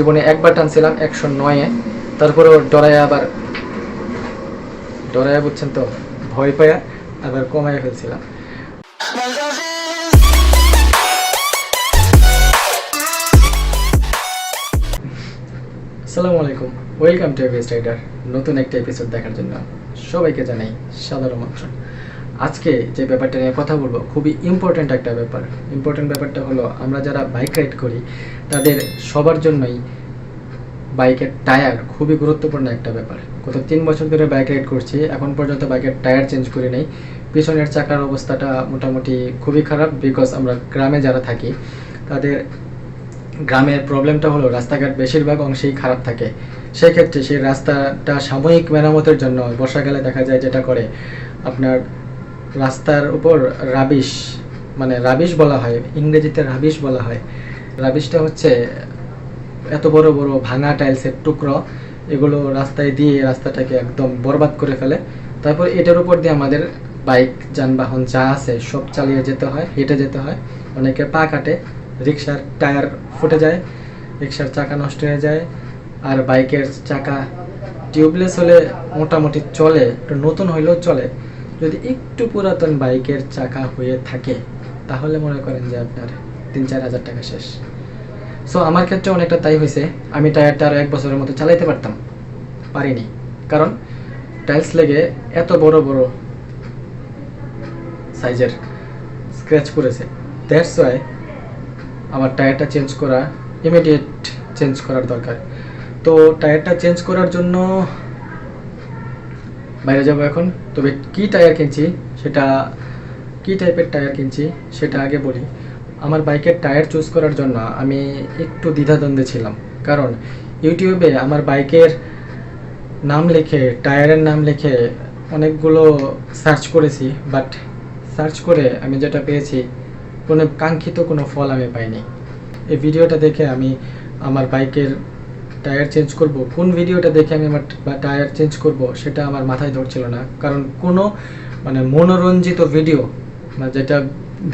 জীবনে একবার টানছিলাম একশো নয়ে তারপরে ডরায় আবার ডরায় বুঝছেন তো, ভয় পায়া আবার কমায় ফেলছিলাম। আসসালামু আলাইকুম, ওয়েলকাম টু এভিএস রাইডার নতুন একটা এপিসোড দেখার জন্য সবাইকে জানাই সাধারণ আমন্ত্রণ। আজকে যে ব্যাপারটা নিয়ে কথা বলব, খুবই ইম্পর্ট্যান্ট একটা ব্যাপার। ইম্পর্ট্যান্ট ব্যাপারটা হলো, আমরা যারা বাইক রাইড করি, তাদের সবার জন্যই বাইকের টায়ার খুবই গুরুত্বপূর্ণ একটা ব্যাপার। গত তিন বছর ধরে বাইক রাইড করছি, এখন পর্যন্ত বাইকের টায়ার চেঞ্জ করি নেই। পিছনের চাকার অবস্থাটা মোটামুটি খুবই খারাপ বিকজ আমরা গ্রামে যারা থাকি, তাদের গ্রামের প্রবলেমটা হলো, রাস্তাঘাট বেশিরভাগ অংশেই খারাপ থাকে। সেক্ষেত্রে সেই রাস্তাটা সাময়িক মেরামতের জন্য বর্ষাকালে দেখা যায় যেটা করে, আপনার রাস্তার উপর রাবিশ মানে রাবিশ বলা হয়, ইংরেজিতে রাবিশ বলা হয়। রাবিশটা হচ্ছে এত বড় বড় ভাঙা টাইলসের টুকরো, এগুলো রাস্তায় দিয়ে রাস্তাটাকে একদম বরবাদ করে ফেলে। তারপর এটার উপর দিয়ে আমাদের বাইক, যানবাহন যা আছে সব চালিয়ে যেতে হয়, হেঁটে যেতে হয়। অনেকে পা কাটে, রিক্সার টায়ার ফুটে যায়, রিক্সার চাকা নষ্ট হয়ে যায়, আর বাইকের চাকা টিউবলেস হলে মোটামুটি চলে, একটু নতুন হইলেও চলে। যদি একটু পুরাতন বাইকের চাকা হয়ে থাকে, তাহলে মনে করেন যে আপনার তিন চার হাজার টাকা শেষ। সো আমার ক্ষেত্রে অনেকটা তাই হয়েছে। আমি টায়ারটা আরও এক বছরের মতো চালাইতে পারতাম। পারিনি। কারণ টাইলস লেগে এত বড় বড় সাইজের স্ক্র্যাচ করেছে দ্যাটস ওয়াই আমার টায়ারটা চেঞ্জ করা ইমিডিয়েট চেঞ্জ করার দরকার। তো, টায়ারটা চেঞ্জ করার জন্য বাইরে যাব এখন। তবে কি টায়ার কিনছি সেটা, কি টাইপের টায়ার কিনছি সেটা আগে বলি। আমার বাইকের টায়ার চুজ করার জন্য আমি একটু দ্বিধাদ্বন্দ্বে ছিলাম। কারণ ইউটিউবে আমার বাইকের নাম লিখে টায়ারের নাম লিখে অনেকগুলো সার্চ করেছি। বাট সার্চ করে আমি যেটা পেয়েছি, কোনো কাঙ্ক্ষিত কোনো ফল আমি পাইনি। এই ভিডিওটা দেখে আমি আমার বাইকের টায়ার চেঞ্জ করব কোন ভিডিওটা দেখে আমি আমার টায়ার চেঞ্জ করব, সেটা আমার মাথায় ধরছিল না। কারণ কোনো মানে মনোরঞ্জিত ভিডিও যেটা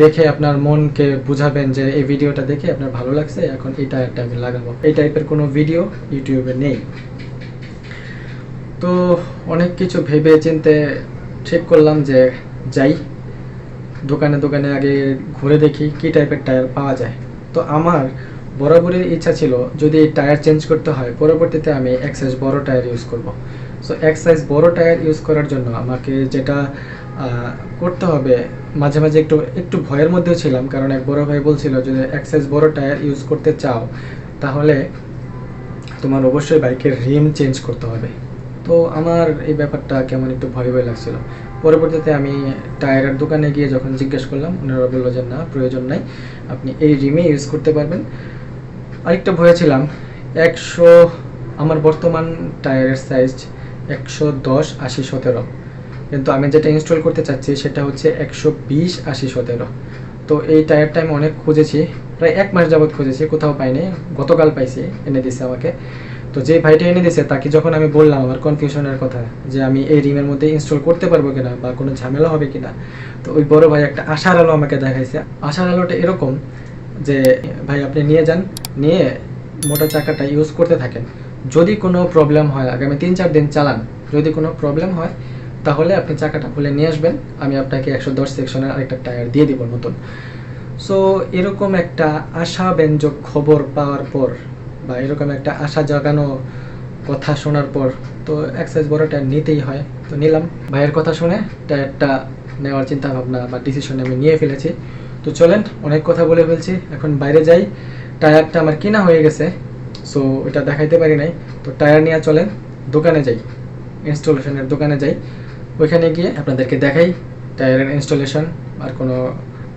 দেখে আপনার মনকে বুঝাবেন যে এই ভিডিওটা দেখে আপনার ভালো লাগছে, এখন এই টায়ারটা আমি লাগাবো। এই টাইপের কোনো ভিডিও ইউটিউবে নেই। তো অনেক কিছু ভেবে চিনতে ঠিক করলাম যে যাই, দোকানে দোকানে আগে ঘুরে দেখি কি টাইপের টায়ার পাওয়া যায়। তো আমার বরাবরই ইচ্ছা ছিল যদি এই টায়ার চেঞ্জ করতে হয়, পরবর্তীতে আমি এক সাইজ বড় টায়ার ইউজ করব। সো এক সাইজ বড় টায়ার ইউজ করার জন্য আমাকে যেটা করতে হবে, মাঝে মাঝে একটু একটু ভয়ের মধ্যেও ছিলাম, কারণ এক বড় ভাই বলছিল, যদি এক সাইজ বড় টায়ার ইউজ করতে চাও, তাহলে তোমার অবশ্যই বাইকের রিম চেঞ্জ করতে হবে। তো আমার এই ব্যাপারটা কেমন একটু ভয় ভয় লাগছিল। পরবর্তীতে আমি টায়ারের দোকানে গিয়ে যখন জিজ্ঞেস করলাম, ওনারা বলল যে, না, প্রয়োজন নাই। আপনি এই রিমে ইউজ করতে পারবেন। আরেকটা ভয়ে ছিলাম একশো, আমার বর্তমান টায়ারের সাইজ একশো দশ, আশি, সতেরো। কিন্তু আমি যেটা ইনস্টল করতে চাচ্ছি সেটা হচ্ছে একশো বিশ, আশি, সতেরো। তো এই টায়ারটা আমি অনেক খুঁজেছি, প্রায় এক মাস যাবৎ খুঁজেছি, কোথাও পাইনি, গতকাল পাইছি, এনে দিছে আমাকে। তো যে ভাইটা এনে দিছে, তাকে যখন আমি বললাম আমার কনফিউশনের কথা, যে আমি এই রিমের মধ্যে ইনস্টল করতে পারব কিনা বা কোনো ঝামেলা হবে কিনা, তো ওই বড় ভাই একটা আশার আলো আমাকে দেখাইছে। আশার আলোটা এরকম যে, ভাই, আপনি নিয়ে যান। নিয়ে মোটা চাকাটা ইউজ করতে থাকেন। যদি কোনো প্রবলেম হয়, আগামী তিন চার দিন চালান। যদি কোনো প্রবলেম হয়, তাহলে আপনি চাকাটা খুলে নিয়ে আসবেন। আমি আপনাকে একশো দশ সেকশনের আরেকটা টায়ার দিয়ে দিব নতুন। সো এরকম একটা আশাব্যঞ্জক খবর পাওয়ার পর বা এরকম একটা আশা জাগানো কথা শোনার পর, তো এক্সাইজ বড় টায়ার নিতেই হয়। তো নিলাম। ভাইয়ের কথা শুনে টায়ারটা নেওয়ার চিন্তা ভাবনা বা ডিসিশন আমি নিয়ে ফেলেছি। তো চলেন, অনেক কথা বলে ফেলছি। এখন বাইরে যাই। টায়ারটা আমার কিনা হয়ে গেছে সো ওটা দেখাইতে পারি নাই। তো টায়ার নিয়ে চলেন, দোকানে যাই, ইনস্টলেশনের দোকানে যাই। ওইখানে গিয়ে আপনাদেরকে দেখাই টায়ারের ইনস্টলেশন আর কোনো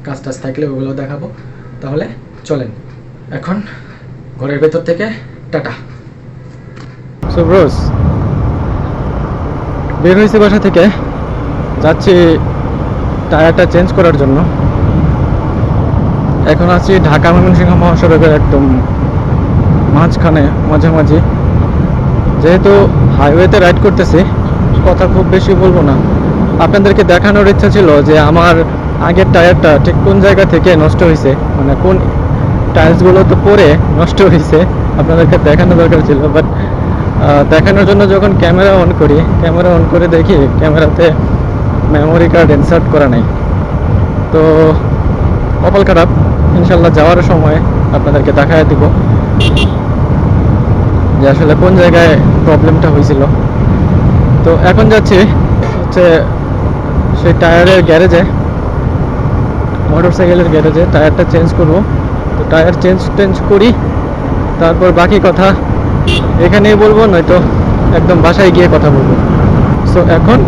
কাজ টাজ থাকলে ওগুলো দেখাবো। তাহলে চলেন, এখন ঘরের ভেতর থেকে টাটা। সুব্রোস বের হয়েছে বাসা থেকে, যাচ্ছি টায়ারটা চেঞ্জ করার জন্য। এখন আছি ঢাকা ময়মনসিংহ মহাসড়কের একদম মাঝখানে, মাঝামাঝি। যেহেতু হাইওয়েতে রাইড করতেছি, কথা খুব বেশি বলব না। আপনাদেরকে দেখানোর ইচ্ছা ছিল যে আমার আগের টায়ারটা ঠিক কোন জায়গা থেকে নষ্ট হয়েছে মানে কোন টাইলসগুলো তো পরে নষ্ট হয়েছে আপনাদেরকে দেখানো দরকার ছিল। বাট দেখানোর জন্য যখন ক্যামেরা অন করি, ক্যামেরা অন করে দেখি ক্যামেরাতে মেমোরি কার্ড ইনসার্ট করা নাই। তো কপাল খারাপ। ইনশাল্লাহ যাওয়ার সময় আপনাদেরকে দেখায় দিব যে আসলে কোন জায়গায় প্রবলেমটা হয়েছিল। তো এখন যাচ্ছি হচ্ছে সেই টায়ারের গ্যারেজে মোটর সাইকেলের গ্যারেজে, টায়ারটা চেঞ্জ করব। তো টায়ার চেঞ্জ টেঞ্জ করি, তারপর বাকি কথা এখানেই বলব, নয়তো একদম বাসায় গিয়ে কথা বলব। সো এখন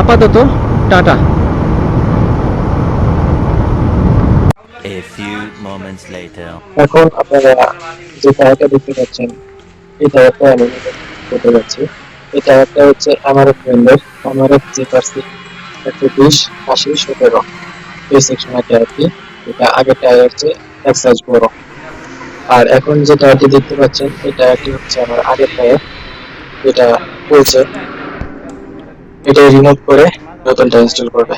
আপাতত tata A few moments later. এখন আপনারা যে টায়ারটা দেখতে পাচ্ছেন, এই টায়ারটা আমি করতে যাচ্ছি এই টায়ারটা হচ্ছে এমআরএফ ব্র্যান্ডের এমআরএফ জেপারসি একশো বিশ, আশি, সতেরো। এই সেকশনের টায়ারটি এটা আগের টায়ার হচ্ছে এক সাইজ বড়। আর এখন যে টায়ারটি দেখতে পাচ্ছেন, এই টায়ারটি হচ্ছে আমার আগের টায়ার এটা বলছে এটা রিমুভ করে নতুনটা ইনস্টল করবে।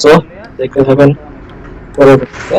সো দেখতে থাকেন, পরবর্তীতে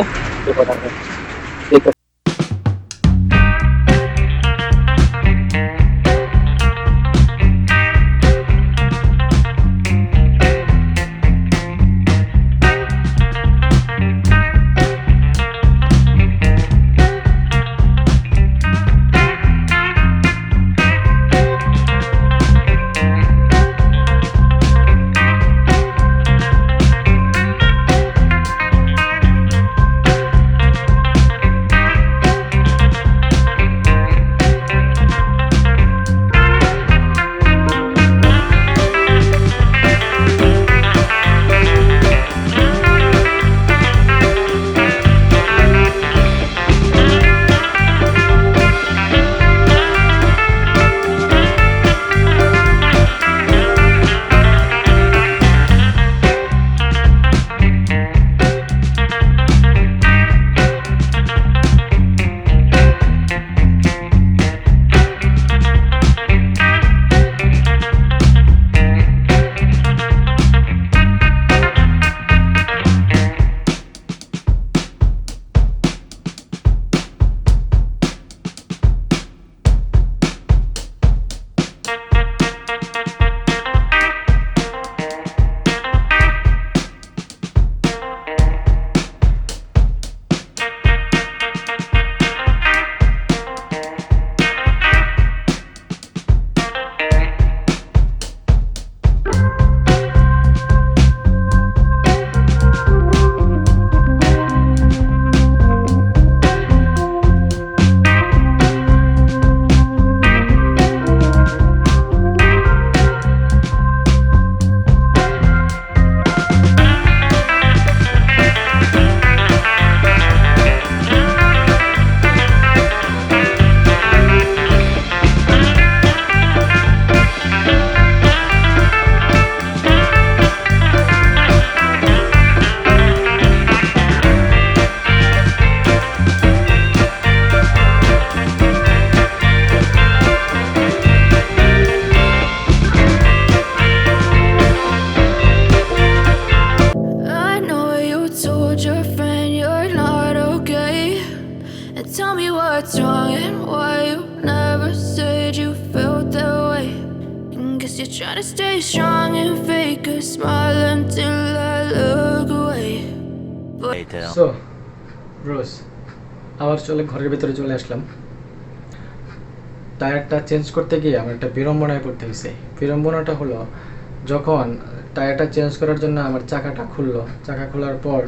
Guess you're trying to stay strong and fake a smile until I look away. So রোজ আবার চলে ঘরের ভিতরে চলে আসলাম। টায়ারটা চেঞ্জ করতে গিয়ে আমার একটা বিড়ম্বনায় পড়তে হয়েছে। বিড়ম্বনাটা হলো যখন টায়ারটা চেঞ্জ করার জন্য আমার চাকাটা খুললো চাকা খোলার পর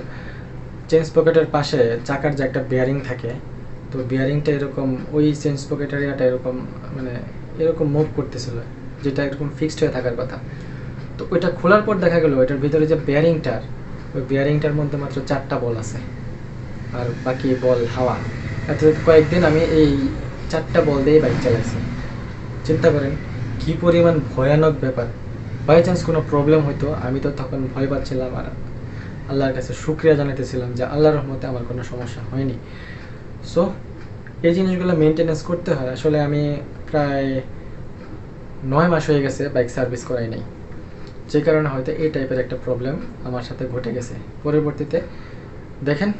চেঞ্জ পকেটের পাশে চাকার যে একটা বেয়ারিং থাকে তো বেয়ারিংটা এরকম ওই চেঞ্জ পকেট এরিয়াটা এরকম মানে এরকম মুভ করতেছিল। যেটা এরকম ফিক্সড হয়ে থাকার কথা। তো ওইটা খোলার পর দেখা গেল, ওইটার ভিতরে যে বেয়ারিংটার ওই বেয়ারিংটার মধ্যে মাত্র চারটা বল আছে। আর বাকি বল হাওয়া। এত কয়েকদিন আমি এই চারটা বল দিয়েই বাইক চালাইছি। চিন্তা করেন, কি পরিমাণ ভয়ানক ব্যাপার। বাই চান্স কোনো প্রবলেম হতো আমি তো তখন ভয় পাচ্ছিলাম আর আল্লাহর কাছে শুক্রিয়া জানাতেছিলাম যে আল্লাহর রহমতে আমার কোনো সমস্যা হয়নি। সো এই জিনিসগুলো মেনটেনেন্স করতে হয়। আসলে আমি প্রায় নয় মাস হয়ে গেছে বাইক সার্ভিস করাই নাই। যে কারণে হয়তো এই টাইপের একটা প্রবলেম আমার সাথে ঘটে গেছে। পরবর্তীতে দেখেন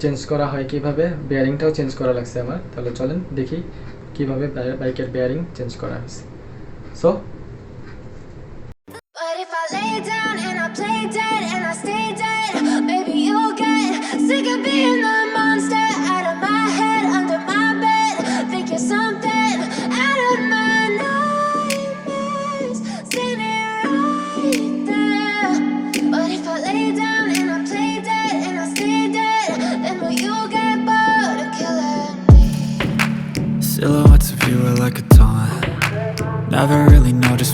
চেঞ্জ করা হয় কীভাবে? বেয়ারিংটাও চেঞ্জ করা লাগছে আমার। তাহলে চলেন দেখি কীভাবে বাইকের বেয়ারিং চেঞ্জ করা হয়েছে। So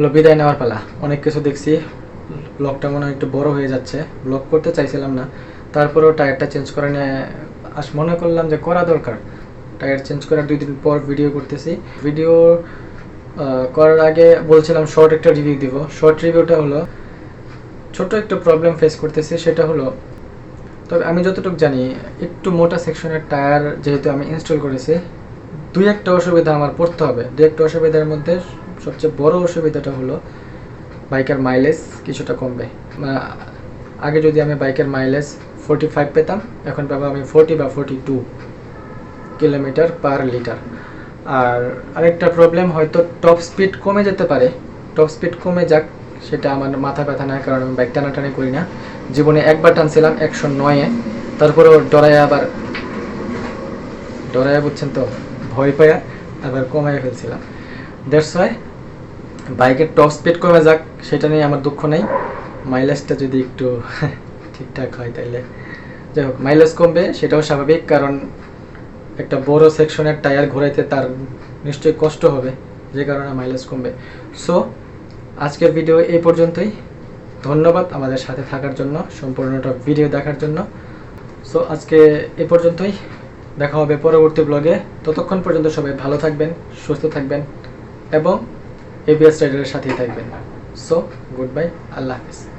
হলো বিদায় নেওয়ার পালা। অনেক কিছু দেখছি। ব্লগটা মনে হয় একটু বড় হয়ে যাচ্ছে। ব্লগ করতে চাইছিলাম না। তারপরেও টায়ারটা চেঞ্জ করে নিয়ে আস, মনে করলাম যে করা দরকার। টায়ার চেঞ্জ করার দুই দিন পর ভিডিও করতেছি। ভিডিও করার আগে বলছিলাম শর্ট একটা রিভিউ দিব। শর্ট রিভিউটা হলো, ছোট একটা প্রবলেম ফেস করতেছি, সেটা হলো, তবে আমি যতটুকু জানি, একটু মোটা সেকশনের টায়ার যেহেতু আমি ইনস্টল করেছি, দুই একটা অসুবিধা আমার পড়তে হবে। দুই একটা অসুবিধার মধ্যে সবচেয়ে বড় অসুবিধাটা হলো বাইকের মাইলেজ কিছুটা কমবে। আগে যদি আমি বাইকের মাইলেজ ফোর্টি ফাইভ পেতাম, এখন পাবো আমি ফোর্টি বা forty two kilometre per litre আর আরেকটা প্রবলেম হয়তো টপ স্পিড কমে যেতে পারে। টপ স্পিড কমে যাক, সেটা আমার মাথা ব্যথা নয় কারণ আমি বাইক টানাটানি করি না। জীবনে একবার টানছিলাম একশো নয়ে তারপরেও ডরায় আবার, ডরায় বুঝছেন তো, ভয় পায়া আবার কমায় ফেলছিলাম। ওয়াই বাইকের টপ স্পিড কমে যাক, সেটা নিয়ে আমার দুঃখ নেই। মাইলেজটা যদি একটু ঠিকঠাক হয় তাইলে। যাই হোক, মাইলেজ কমবে, সেটাও স্বাভাবিক, কারণ একটা বড় সেকশনের টায়ার ঘোরাইতে তার নিশ্চয়ই কষ্ট হবে, যে কারণে মাইলেজ কমবে। সো আজকের ভিডিও এই পর্যন্তই। ধন্যবাদ আমাদের সাথে থাকার জন্য সম্পূর্ণটা ভিডিও দেখার জন্য। সো আজকে এ পর্যন্তই। দেখা হবে পরবর্তী ব্লগে ততক্ষণ পর্যন্ত সবাই ভালো থাকবেন, সুস্থ থাকবেন, এবং এবিএস রাইডারের সাথেই থাকবেন। সো গুড বাই আল্লাহ হাফিজ।